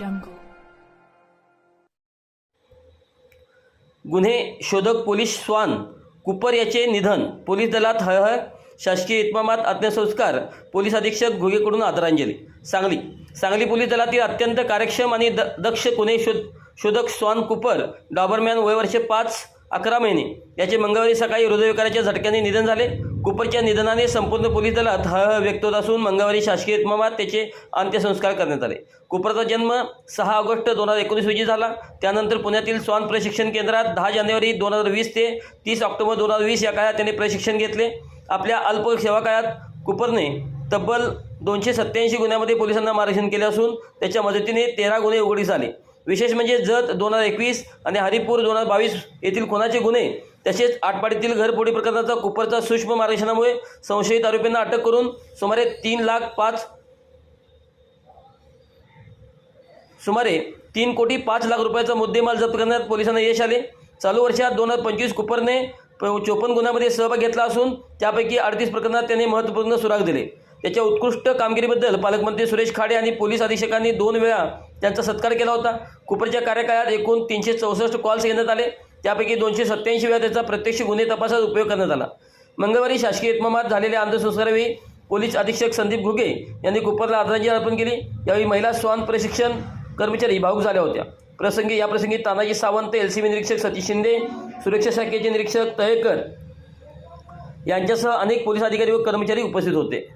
जंगल गुन्हे शोधक पोलीस श्वान कुपर याचे निधन पोलीस दलात हळहळ शासकीय इतमामात आत्मसंस्कार पोलीस अधीक्षक घुगेकडून आदरांजली. सांगली. सांगली पोलीस दलातील अत्यंत कार्यक्षम आणि द दक्ष गुन्हे शोध शोधक श्वान कुपर डॉबरमॅन वयवर्षे पाच अकरा महिने. याचे मंगळवारी सकाळी हृदयविकाराच्या झटक्याने निधन झाले. कुपरच्या निधनाने संपूर्ण पोलीस दलात हळहळ व्यक्त होत असून मंगळवारी शासकीय इतमामात त्याचे अंत्यसंस्कार करण्यात आले. कुपरचा जन्म सहा ऑगस्ट दोन हजार एकोणीस रोजी झाला. त्यानंतर पुण्यातील स्वान प्रशिक्षण केंद्रात दहा जानेवारी दोन हजार वीस ते तीस ऑक्टोबर दोन हजार वीस या काळात त्याने प्रशिक्षण घेतले. आपल्या अल्प सेवा काळात कुपरने तब्बल दोनशे सत्त्याऐंशी गुन्ह्यामध्ये पोलिसांना मार्गदर्शन केले असून त्याच्या मदतीने तेरा गुन्हे उघडीस आले. विशेष म्हणजे जत दोन हजार एकवीस आणि हरिपूर दोन हजार बावीस येथील खुनाचे गुन्हे तसेच आटपाडीतील घरफोडी प्रकरणाचा कुपरचा सूक्ष्म मार्गदर्शनामुळे संशयित आरोपींना अटक करून सुमारे तीन लाख पाच सुमारे तीन कोटी पाच लाख रुपयाचा मुद्देमाल जप्त करण्यात पोलिसांना यश आले. चालू वर्षात दोन हजार पंचवीस कुपरने चोपन्न गुन्ह्यामध्ये सहभाग घेतला असून त्यापैकी अडतीस प्रकरणात त्याने महत्त्वपूर्ण सुराग दिले. त्याच्या उत्कृष्ट कामगिरीबद्दल पालकमंत्री सुरेश खाडे आणि पोलीस अधीक्षकांनी दोन वेळा त्यांचा सत्कार केला होता. कुपरच्या कार्यकाळात एकूण तीनशे चौसष्ट कॉल्स घेण्यात आले. त्यापैकी दोनशे सत्त्याऐंशी वेळा त्याचा प्रत्यक्ष गुन्हे तपासात उपयोग करण्यात आला. मंगळवारी शासकीय इतमामात झालेल्या अंत्यसंस्कारावेळी पोलीस अधीक्षक संदीप घुगे यांनी कुपरला आदरांजली अर्पण केली. यावेळी महिला स्वान प्रशिक्षण कर्मचारी भाऊक झाल्या होत्या. प्रसंगी या प्रसंगी Tanaji Sawant L C B निरीक्षक सतीश शिंदे सुरक्षा शाखेचे निरीक्षक तळेकर यांच्यासह अनेक पोलीस अधिकारी व कर्मचारी उपस्थित होते.